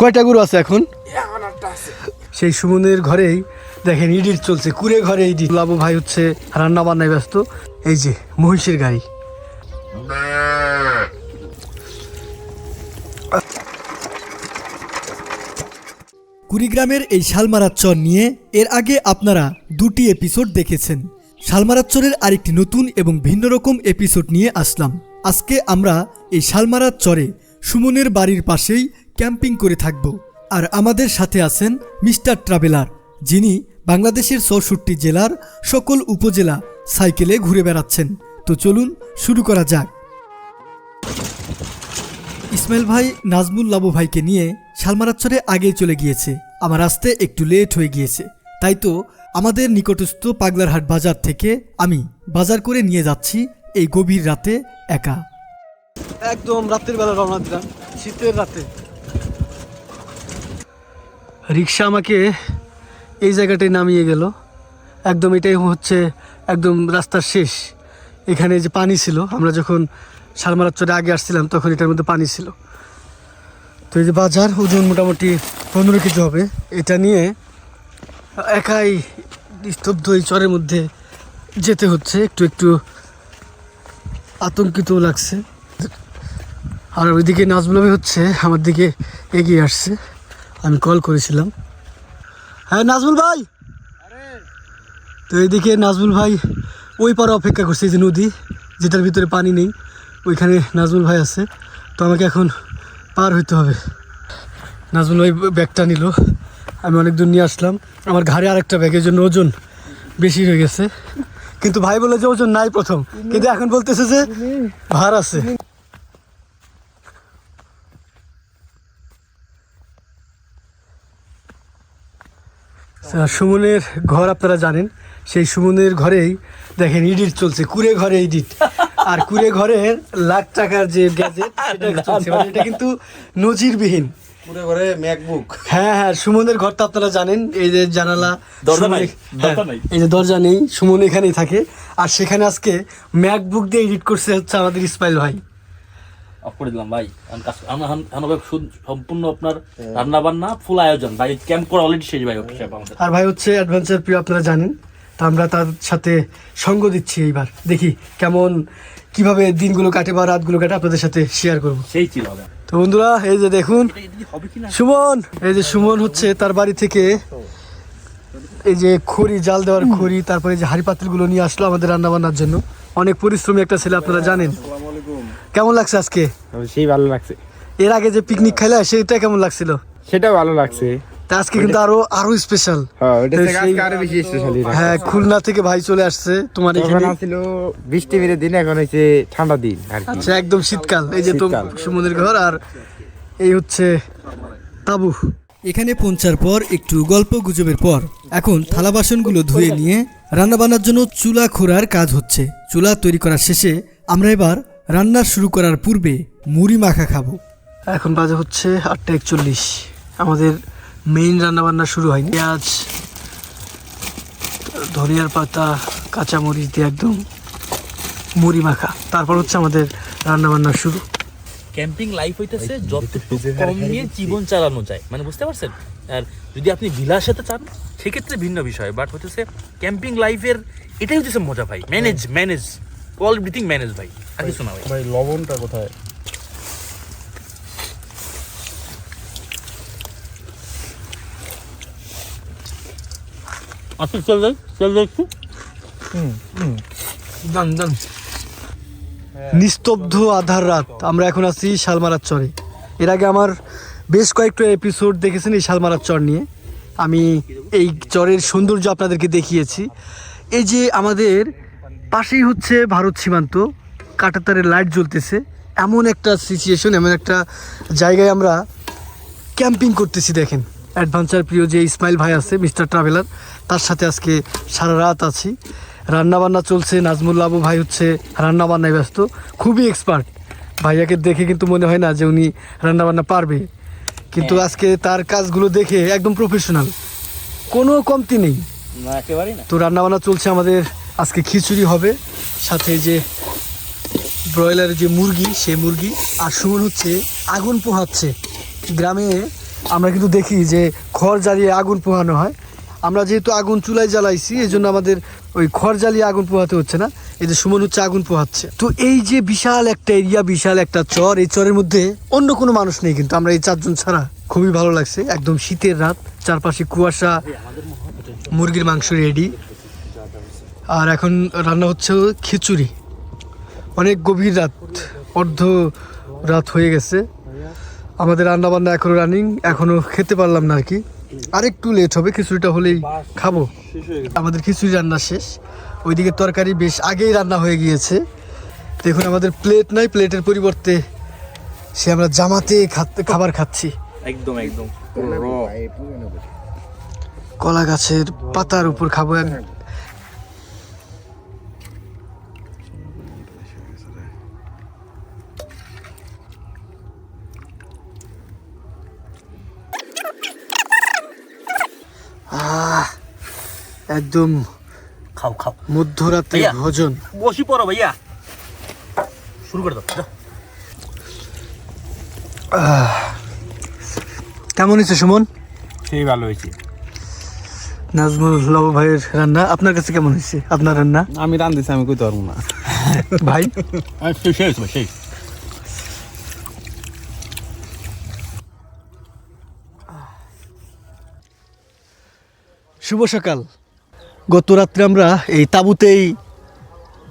কয়টা গরু আছে এখন? সেই সুমনের ঘরেই দেখেন ইডিট চলছে কুড়ে ঘরে ইডিট লাবু ভাই হচ্ছে রান্না বান্নায় ব্যস্ত। এই যে মহিষের গাড়ি। কুড়িগ্রামের এই শালমারার চর নিয়ে এর আগে আপনারা দুটি এপিসোড দেখেছেন। শালমারার চরের আরেকটি নতুন এবং ভিন্ন রকম এপিসোড নিয়ে আসলাম। আজকে আমরা এই শালমারার চরে সুমনের বাড়ির পাশেই ক্যাম্পিং করে থাকব। আর আমাদের সাথে আছেন মিস্টার ট্রাভেলার, যিনি বাংলাদেশের চৌষট্টি জেলার সকল উপজেলা সাইকেলে ঘুরে বেড়াচ্ছেন। তো চলুন শুরু করা যাক। ইসমাইল ভাই নাজমুল লাবু ভাইকে নিয়ে শালমারাচ্ছরে আগেই চলে গিয়েছে। আমার আসতে একটু লেট হয়ে গিয়েছে। তাই তো আমাদের নিকটস্থ পাগলারহাট বাজার থেকে আমি বাজার করে নিয়ে যাচ্ছি এই গভীর রাতে একা। একদম রাতের বেলা রওনা দিলাম, শীতের রাতে। রিক্সা আমাকে এই জায়গাটায় নামিয়ে গেল। একদম এটাই হচ্ছে একদম রাস্তার শেষ। এখানে যে পানি ছিল, আমরা যখন শালমারার চরে আগে আসছিলাম, তখন এটার মধ্যে পানি ছিল। তো এই যে বাজার, ওজন মোটামুটি পনেরো কেজি হবে। এটা নিয়ে একাই স্তব্ধ এই চরের মধ্যে যেতে হচ্ছে। একটু একটু আতঙ্কিত লাগছে। আর ওইদিকে নাজমুল হচ্ছে, আমার দিকে এগিয়ে আসছে। আমি কল করেছিলাম। হ্যাঁ নাজমুল ভাই? তো এইদিকে নাজমুল ভাই ওই পারে অপেক্ষা করছে যে নদী, যেটার ভিতরে পানি নেই, ওইখানে নাজমুল ভাই আছে। তো আমাকে এখন পার হইতে হবে। নাজমুল ভাই ব্যাগটা নিল, আমি অনেক দূর নিয়ে আসলাম। আমার ঘাড়ে আরেকটা ব্যাগের জন্য ওজন বেশি হয়ে গেছে। কিন্তু ভাই বলে যে ওজন নাই প্রথম, কিন্তু এখন বলতেছে যে ভার আছে। সুমনের ঘর আপনারা জানেন। সেই সুমনের ঘরেই দেখেন ইডিট চলছে কুড়ে ঘরে ইডিট। আর কুড়ে ঘরের লাখ টাকার যে গ্যাজেট সেটা চলছে। মানে এটা কিন্তু নজিরবিহীন। পুরো ঘরে ম্যাকবুক হ্যাঁ হ্যাঁ সুমনের ঘরটা আপনারা জানেন। এই যে জানালা দরজা সুমন- নাই, হ্যাঁ, দরজা নাই। এই যে দরজা নেই সুমন এখানেই থাকে। আর সেখানে আজকে ম্যাকবুক দিয়ে এডিট করছে হচ্ছে আমাদের ইসমাইল ভাই। অফ করে দিলাম ভাই। আমরা সম্পূর্ণ আপনার রান্না বান্না ফুল আয়োজন। ভাই ক্যাম্প করা অলরেডি শেষ ভাই আর ভাই হচ্ছে অ্যাডভেঞ্চার প্রিয় আপনারা জানেন তো আমরা তার সাথে সঙ্গ দিচ্ছি এইবার। দেখি কেমন কীভাবে দিনগুলো কাটে বা রাতগুলো কাটে আপনাদের সাথে শেয়ার করব। সেই ছিল তো বন্ধুরা এই যে দেখুন সুমন এই যে সুমন হচ্ছে তার বাড়ি থেকে এই যে খড়ি জাল দেওয়ার খড়ি তারপরে যে হাড়ি পাতিলগুলো নিয়ে আসলো আমাদের রান্না বান্নার জন্য। অনেক পরিশ্রমী একটা ছেলে আপনারা জানেন। কেমন লাগছে আজকে? সেই ভালো লাগছে। এর আগে যে পিকনিক খাইলা সেটা কেমন লাগছিল? সেটা ভালো লাগছে। আজকে কিন্তু আরও আরও স্পেশাল হ্যাঁ ওটা থেকে সেই- আজকে আরও বেশি স্পেশালি হ্যাঁ খুলনা থেকে ভাই চলে আসছে তোমার এখানে। আসছিল বৃষ্টি মেরে দিন এখন হয়েছে ঠান্ডা দিন আচ্ছা একদম শীতকাল। এই যে তো। সুমনের ঘর আর এই হচ্ছে তাবু। এখানে পৌঁছার পর একটু গল্প গুজবের পর এখন থালা বাসনগুলো ধুয়ে নিয়ে রান্নাবান্নার জন্য চুলা খোঁড়ার কাজ হচ্ছে। চুলা তৈরি করার শেষে আমরা এবার রান্না শুরু করার পূর্বে মুড়ি মাখা খাব। এখন বাজে হচ্ছে আটটা একচল্লিশ। আমাদের মেইন রান্না বান্না শুরু হয়নি। পেঁয়াজ ধনিয়ার পাতা কাঁচামরিচ দিয়ে একদম মুড়ি মাখা। তারপর হচ্ছে আমাদের রান্না বান্না শুরু। ক্যাম্পিং লাইফ হইতেছে যতটুকু কম নিয়ে জীবন চালানো যায়। মানে বুঝতে পারছেন? আর যদি আপনি বিলাসিতা চান সেক্ষেত্রে ভিন্ন বিষয়। বাট হচ্ছে ক্যাম্পিং লাইফের এটাই হচ্ছে মজা ভাই। Manage manage all everything manage ভাই আর কিছু না ভাই। ভাই লবণটা কোথায়? আচ্ছা চল যাই চল যাই একটু। দান দান নিস্তব্ধ আধার রাত আমরা এখন আছি শালমারার চরে। এর আগে আমার বেশ কয়েকটা এপিসোড দেখেছেন এই শালমারার চর নিয়ে। আমি এই চরের সৌন্দর্য আপনাদেরকে দেখিয়েছি। এই যে আমাদের পাশেই হচ্ছে ভারত সীমান্ত। কাটাতারের লাইট জ্বলতেছে। এমন একটা সিচুয়েশন এমন একটা জায়গায় আমরা ক্যাম্পিং করতেছি দেখেন। অ্যাডভেঞ্চার প্রিয় যে ইসমাইল ভাই আছে মিস্টার ট্রাভেলার তার সাথে আজকে সারা রাত আছি। রান্নাবান্না চলছে নাজমুল আবু ভাই হচ্ছে রান্নাবান্নায় ব্যস্ত। খুবই এক্সপার্ট ভাইয়াকে দেখে কিন্তু মনে হয় না যে উনি রান্নাবান্না পারবে। কিন্তু আজকে তার কাজগুলো দেখে একদম প্রফেশনাল কোনো কমতি নেই। তো রান্নাবান্না চলছে আমাদের আজকে খিচুড়ি হবে, সাথে যে ব্রয়লারের যে মুরগি, সেই মুরগি। আর সুমন হচ্ছে আগুন পোহাচ্ছে। গ্রামে আমরা কিন্তু দেখি যে খড় জ্বালিয়ে আগুন পোহানো হয়। আমরা যেহেতু আগুন চুলায় জ্বালাইছি, এই জন্য আমাদের ওই খড় জ্বালিয়ে আগুন পোহাতে হচ্ছে না। এই যে সুমন হচ্ছে আগুন পোহাচ্ছে। তো এই যে বিশাল একটা এরিয়া, বিশাল একটা চর, এই চরের মধ্যে অন্য কোনো মানুষ নেই কিন্তু। আমরা এই চারজন ছাড়া খুবই ভালো লাগছে। একদম শীতের রাত, চারপাশে কুয়াশা, মুরগির মাংস রেডি। আর এখন রান্না হচ্ছে খিচুড়ি। অনেক গভীর রাত অর্ধ রাত হয়ে গেছে। আমাদের রান্না বান্না এখনও রানিং এখনও খেতে পারলাম না আর কি। আরেকটু লেট হবে খিচুড়িটা হলেই খাব। আমাদের খিচুড়ি রান্না শেষ। ওইদিকে তরকারি বেশ আগেই রান্না হয়ে গিয়েছে। দেখুন আমাদের প্লেট নাই প্লেটের পরিবর্তে সে আমরা জামাতে খাতে খাবার খাচ্ছি। একদম একদম। কলা গাছের পাতার উপর খাব একদম খাও খাও। মধ্যরাতে। ভোজন। বসি পড়ো ভাইয়া। শুরু করে দাও কেমন হয়েছে সুমন? সেই ভালো হয়েছে। নাজমুল লব ভাইয়ের রান্না আপনার কাছে কেমন হয়েছে? আপনার রান্না? আমি রান দিছি আমি কই পারব না। ভাই সেই। শুভ সকাল। গত রাত্রে আমরা এই তাঁবুতেই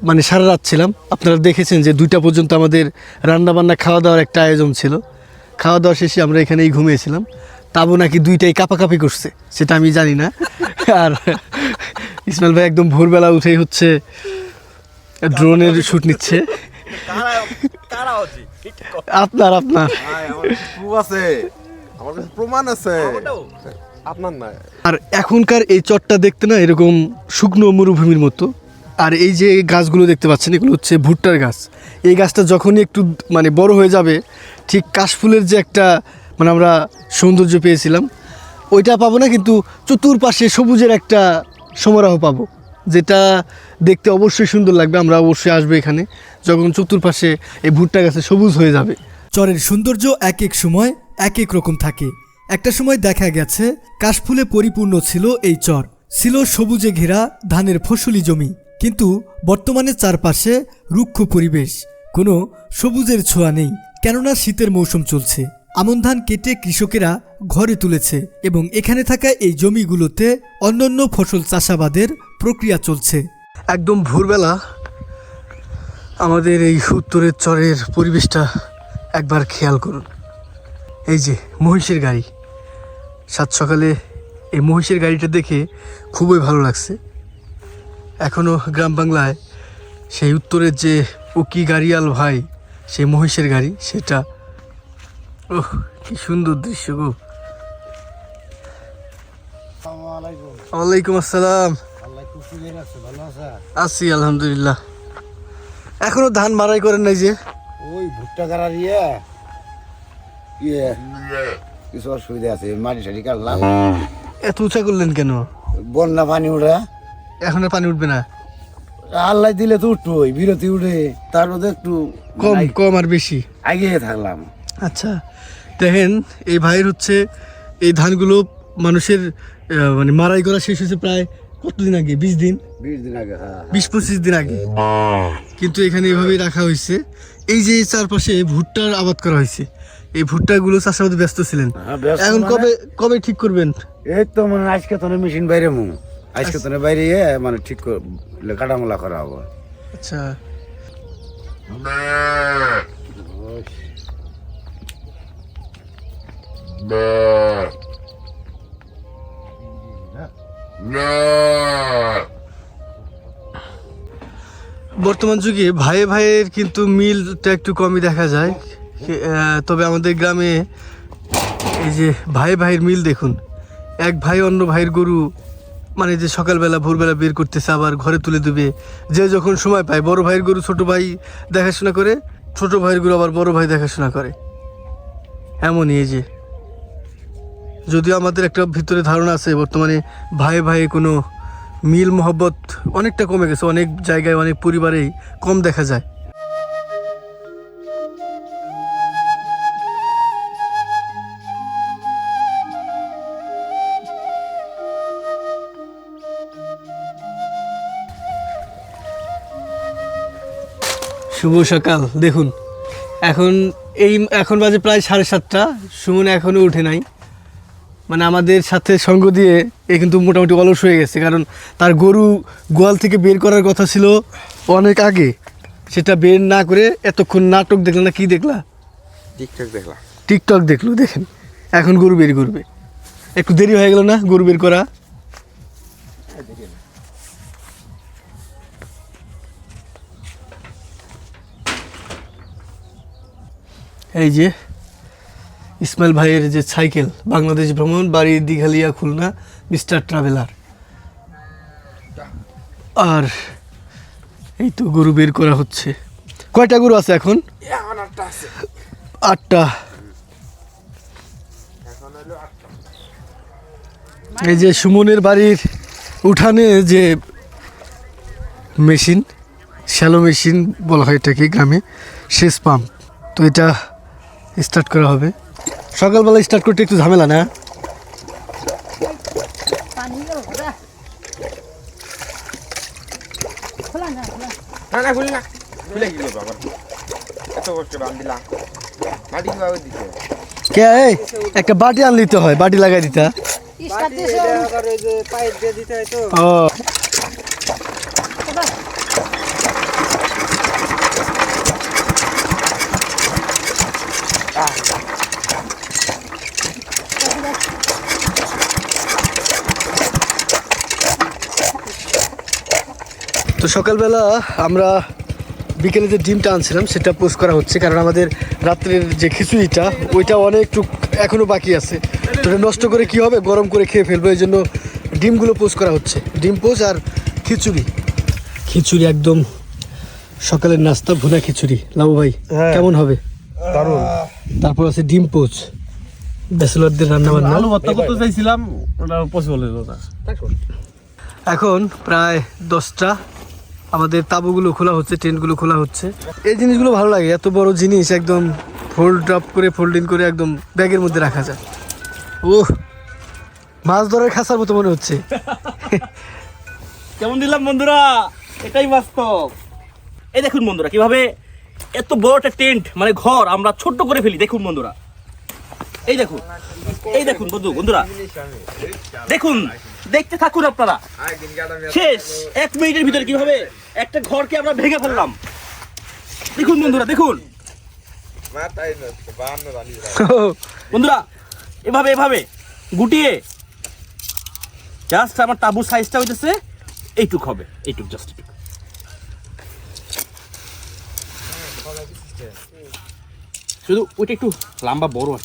মানে সারা রাত ছিলাম। আপনারা দেখেছেন যে দুইটা পর্যন্ত আমাদের রান্নাবান্না খাওয়া দাওয়ার একটা আয়োজন ছিল। খাওয়া দাওয়া শেষে আমরা এখানেই ঘুমিয়েছিলাম। তাবু নাকি দুইটাই কাপাকাপি করছে সেটা আমি জানি না। আর ইসমাইল ভাই একদম ভোরবেলা উঠেই হচ্ছে ড্রোনের শ্যুট নিচ্ছে। আপনার আপনার। আছে। আমার কাছে প্রমাণ আছে। আপনার না আর এখনকার এই চটটা দেখতে না এরকম শুকনো মরুভূমির মতো। আর এই যে গাছগুলো দেখতে পাচ্ছেন এগুলো হচ্ছে ভুট্টার গাছ। এই গাছটা যখনই একটু মানে বড় হয়ে যাবে ঠিক কাশফুলের যে একটা মানে আমরা সৌন্দর্য পেয়েছিলাম ওইটা পাবো না কিন্তু চতুর্পাশে সবুজের একটা সমারোহ পাবো যেটা দেখতে অবশ্যই সুন্দর লাগবে। আমরা অবশ্যই আসব এখানে যখন চতুর্পাশে এই ভুট্টা গাছে সবুজ হয়ে যাবে। চরের সৌন্দর্য এক এক সময় এক এক রকম থাকে। একটা সময় দেখা গেছে, কাশফুলে পরিপূর্ণ ছিল এই চর। ছিল সবুজে ঘেরা ধানের ফসলি জমি। কিন্তু বর্তমানে চারপাশে রুক্ষ পরিবেশ। কোনো সবুজের ছোঁয়া নেই, কেননা শীতের মৌসুম চলছে। আমন ধান কেটে কৃষকেরা ঘরে তুলেছে এবং এখানে থাকা এই জমিগুলোতে অন্যান্য ফসল চাষাবাদের প্রক্রিয়া চলছে। একদম ভোরবেলা আমাদের এই উত্তরের চরের পরিবেশটা একবার খেয়াল করুন। এই যে মহিষের গাড়ি। সাত সকালে এই মহিষের গাড়িটা দেখে খুবই ভালো লাগছে। এখনও গ্রাম বাংলায় সেই উত্তরের যে উকি গাড়িয়াল ভাই সেই মহিষের গাড়ি সেটা। ওহ কি সুন্দর দৃশ্য গো। ওয়ালাইকুম আসসালাম। আছি আলহামদুলিল্লাহ। এখনও ধান মারাই করেন নাই যে? ওই ভুট্টা গাড়ার ইয়ে। ইয়ে। কিছু অসুবিধা আছে মাটি সাটি কাটলাম। এত উঁচা করলেন কেন? বন্যা পানি উঠে এখন আর পানি উঠবে না। আল্লাহ দিলে তো উঠবই বিরতি উঠে তার মধ্যে একটু কম কম আর বেশি। আগে থাকলাম। আচ্ছা দেখেন এই ভাইয়ের হচ্ছে এই ধানগুলো মানুষের আহ, মানে মারাই করা শেষ হয়েছে প্রায় কতদিন আগে? বিশ দিন? বিশ দিন আগে হ্যাঁ। বিশ পঁচিশ দিন আগে। কিন্তু এখানে এভাবেই রাখা হয়েছে। এই যে চারপাশে ভুট্টার আবাদ করা হয়েছে। এই ভুট্টাগুলো চাষাবাদে ব্যস্ত ছিলেন। হ্যাঁ, এখন মানে? কবে কবে ঠিক করবেন? এই তো মানে আজকে তো মেশিন বাইরে মু। আজকে তো বাইরে ইয়ে মানে ঠিক করে কাটামোলা করা হব। আচ্ছা। বর্তমান যুগে ভাইয়ে ভাইয়ের কিন্তু মিলটা একটু কমই দেখা যায়। তবে আমাদের গ্রামে এই যে ভাই ভাইয়ের মিল দেখুন। এক ভাই অন্য ভাইয়ের গরু মানে যে সকালবেলা, ভোরবেলা বের করতেছে, আবার ঘরে তুলে দেবে। যে যখন সময় পায়, বড় ভাইয়ের গরু, ছোট ভাই দেখাশোনা করে, ছোট ভাইয়ের গরু আবার বড় ভাই দেখাশোনা করে। এমনই এই যে। যদিও আমাদের একটা ভিতরে ধারণা আছে, বর্তমানে ভাই ভাই কোনো মিল মহব্বত অনেকটা কমে গেছে, অনেক জায়গায়, অনেক পরিবারেই কম দেখা যায়। শুভ সকাল। দেখুন এখন এই এখন বাজে প্রায় সাড়ে সাতটা। সুমন এখনও উঠে নাই। মানে আমাদের সাথে সঙ্গ দিয়ে এ কিন্তু মোটামুটি অলস হয়ে গেছে কারণ তার গরু গোয়াল থেকে বের করার কথা ছিল অনেক আগে। সেটা বের না করে এতক্ষণ নাটক দেখলা না কি দেখলা? টিকটক দেখলাম। টিকটক দেখল দেখেন। এখন গরু বের করবে। একটু দেরি হয়ে গেল না গরু বের করা? এই যে ইসমাইল ভাইয়ের যে সাইকেল, বাংলাদেশ ভ্রমণ, বাড়ি দীঘালিয়া, খুলনা, মিস্টার ট্রাভেলার। আর এই তো গরু বের করা হচ্ছে। কয়টা গরু আছে এখন? আটটা। এই যে সুমনের বাড়ির উঠানে যে মেশিন, শ্যালো মেশিন বলা হয় এটাকে গ্রামে শেষ পাম্প। তো এটা স্টার্ট করা হবে। সকালবেলা স্টার্ট করতে একটু ঝামেলা না? কি একটা বাটি আনলিতে তো হয় বাটি লাগাই দিতা। ও। তো সকালবেলা আমরা বিকেলে যে ডিমটা আনছিলাম সেটা পোস্ট করা হচ্ছে কারণ আমাদের রাত্রের যে খিচুড়িটা ওইটা অনেকটু এখনও বাকি আছে। তো এটা নষ্ট করে কি হবে? গরম করে খেয়ে ফেলব এই জন্য ডিমগুলো পোস্ট করা হচ্ছে। ডিম পোস্ট আর খিচুড়ি। খিচুড়ি একদম সকালের নাস্তা ভুনা খিচুড়ি। লাবু ভাই কেমন হবে? তারপর আছে ডিম পোচ ব্যাচেলরদের রান্না বান্না আলু ভর্তা করতে চাইছিলাম ওটা পসিবল হলো না। এখন প্রায় দশটা। আমাদের তাবুগুলো খোলা হচ্ছে, টেন্টগুলো খোলা হচ্ছে। এই জিনিসগুলো ভালো লাগে, এত বড় জিনিস একদম ফোল্ড আপ করে ফোল্ডিং করে একদম ব্যাগের মধ্যে রাখা যায়। ও মাছ ধরার খাসার মতো মনে হচ্ছে। কেমন দিলাম বন্ধুরা? এটাই বাস্তব। এই দেখুন বন্ধুরা, কীভাবে এত বড় একটা টেন্ট মানে ঘর, আমরা ছোট্ট করে ফেলি। দেখুন বন্ধুরা। এই দেখুন এই দেখুন বন্ধু, বন্ধুরা। দেখুন, দেখতে থাকুন আপনারা। শেষ, এক মিনিটের ভিতরে কীভাবে একটা ঘরকে আমরা ভেঙে ফেললাম। দেখুন বন্ধুরা দেখুন। বন্ধুরা, এভাবে এভাবে গুটিয়ে জাস্ট আমার তাবুর সাইজটা হইতেছে, এইটুক হবে, এইটুক জাস্ট এইটুক। শুধু ওইটা একটু লম্বা, বড় আর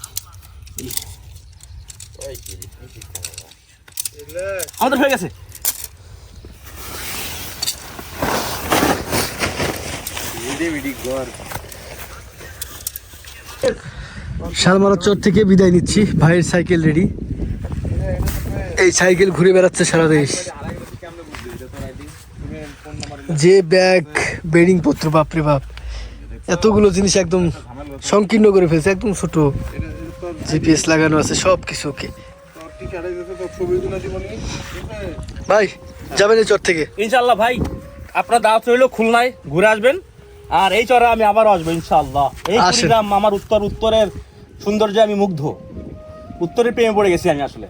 আমাদের হয়ে গেছে। শালমারা চর থেকে বিদায় নিচ্ছি। ভাইয়ের সাইকেল রেডি এই সাইকেল ঘুরে বেড়াচ্ছে সারা দেশ। যে ব্যাগ বেডিং পত্র বাপরে বাপ। এতগুলো জিনিস একদম সংকীর্ণ করে ফেলছে একদম ছোট। জিপিএস লাগানো আছে সব কিছু ওকে। ভাই যাবেন এই চর থেকে। ইনশাল্লাহ ভাই আপনার দাওয়াত রইল খুলনায় ঘুরে আসবেন। আর এই চরে আমি আবার আসব ইনশাল্লাহ এই। কুড়িগ্রাম আমার উত্তর উত্তরের সৌন্দর্যে আমি মুগ্ধ। উত্তরের প্রেমে পড়ে গেছি আমি আসলে।